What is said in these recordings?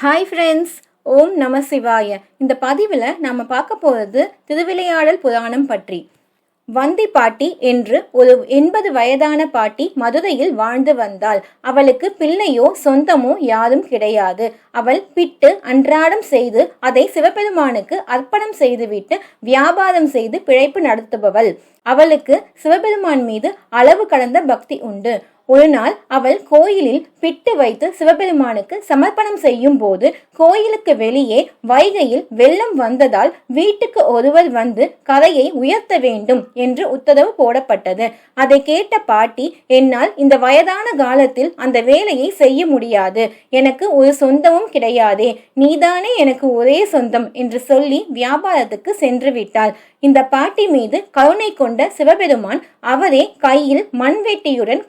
Hi friends ஓம் நம சிவாய. இந்த பதிவில் நாம் பார்க்க போகிறது திருவிளையாடல் புராணம் பற்றி. வந்தி பாட்டி என்று ஒரு எண்பது வயதான பாட்டி மதுரையில் வாழ்ந்து வந்தாள். அவளுக்கு பிள்ளையோ சொந்தமோ யாரும் கிடையாது. அவள் பிட்டு அன்றாடம் செய்து அதை சிவபெருமானுக்கு அர்ப்பணம் செய்துவிட்டு வியாபாரம் செய்து பிழைப்பு நடத்துபவள். அவளுக்கு சிவபெருமான் மீது அளவு கடந்த பக்தி உண்டு. ஒரு நாள் அவள் கோயிலில் பிட்டு வைத்து சிவபெருமானுக்கு சமர்ப்பணம் செய்யும் போது கோயிலுக்கு வெளியே வைகையில் வெள்ளம் வந்ததால் வீட்டுக்கு ஒருவர் வந்து கரையை உயர்த்த வேண்டும் என்று உத்தரவு போடப்பட்டது. அதை கேட்ட பாட்டி என்னால் இந்த வயதான காலத்தில் அந்த வேலையை செய்ய முடியாது. எனக்கு ஒரு சொந்தமும் கிடையாதே. நீதானே எனக்கு ஒரே சொந்தம் என்று சொல்லி வியாபாரத்துக்கு சென்று விட்டாள். இந்த பாட்டி மீது கருணை கொண்ட சிவபெருமான் அவரே கையில் மண்வெட்டியுடன்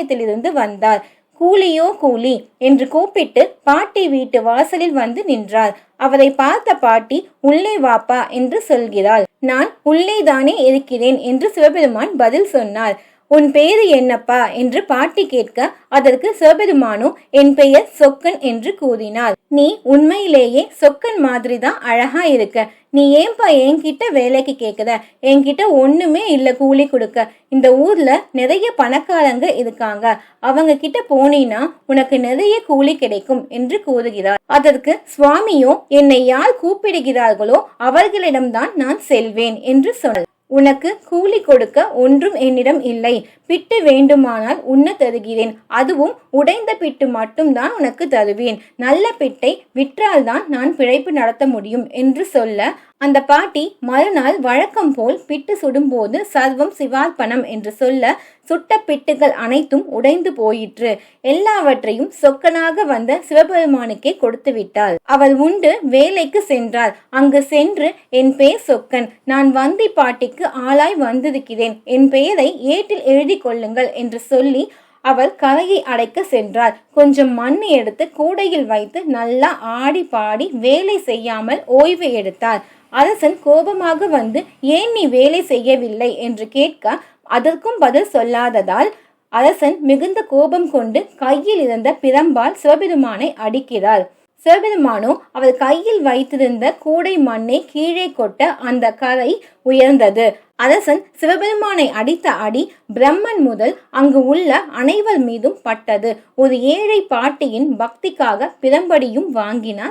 கைலாயத்திலிருந்து வந்தார். கூலியோ கூலி என்று கூப்பிட்டு பாட்டி வீட்டு வாசலில் வந்து நின்றார் அவரை பார்த்த பாட்டி உள்ளே வாப்பா என்று சொல்கிறாள். நான் உள்ளேதானே இருக்கிறேன் என்று சிவபெருமான் பதில் சொன்னார். உன் பேரு என்னப்பா என்று பாட்டி கேட்க அதற்கு சிவபெருமானோ என் பெயர் சொக்கன் என்று கூறினார் நீ உண்மையிலேயே சொக்கன் மாதிரி தான் அழகா இருக்க. நீ ஏன்பா என்கிட்ட வேலைக்கு கேட்குற என்கிட்ட ஒண்ணுமே இல்ல கூலி கொடுக்க. இந்த ஊர்ல நிறைய பணக்காரங்க இருக்காங்க. அவங்க கிட்ட போனீனா உனக்கு நிறைய கூலி கிடைக்கும் என்று கூறுகிறார் அதற்கு சுவாமியோ என்னை யார் கூப்பிடுகிறார்களோ அவர்களிடம்தான் நான் செல்வேன் என்று சொன்னார் உனக்கு கூலி கொடுக்க ஒன்றும் என்னிடம் இல்லை. பிட்டு வேண்டுமானால் உண்ண தருகிறேன். அதுவும் உடைந்த பிட்டு மட்டும்தான் உனக்கு தருவேன். நல்ல பிட்டை விற்றால்தான் நான் பிழைப்பு நடத்த முடியும் என்று சொல்ல அந்த பாட்டி மறுநாள் வழக்கம் போல் பிட்டு சுடும்போது சர்வம் சிவார்ப்பணம் என்று சொல்ல சுட்ட பிட்டுகள் அனைத்தும் உடைந்து போயிற்று. எல்லாவற்றையும் சொக்கனாக வந்த சிவபெருமானுக்கே கொடுத்து விட்டாள். அவள் உண்டு வேலைக்கு சென்றார் அங்கு சென்று என் பேர் சொக்கன். நான் வந்தி பாட்டிக்கு ஆளாய் வந்திருக்கிறேன். என் பெயரை ஏட்டில் எழுதி கொள்ளுங்கள் என்று சொல்லி அவர் கரையை அடைக்க சென்றார் கொஞ்சம் மண் எடுத்து கூடையில் வைத்து நல்லா ஆடி பாடி வேலை செய்யாமல் ஓய்வு எடுத்தார் அரசன் கோபமாக வந்து ஏன் நீ வேலை செய்யவில்லை? என்று கேட்க அதற்கும் பதில் சொல்லாததால். அரசன் மிகுந்த கோபம் கொண்டு கையில் இருந்த பிரம்பால் சிவபெருமானை அடிக்கிறார் சிவபெருமானோ அவர் கையில் வைத்திருந்த கூடை மண்ணை கீழே கொட்ட அந்த கரை உயர்ந்தது. அரசன் சிவபெருமானை அடித்த அடி பிரம்மன் முதல் அங்கு உள்ள அனைவர் மீதும் பட்டது. ஒரு ஏழை பாட்டியின் பக்திக்காக பிரம்படியும் வாங்கினார்.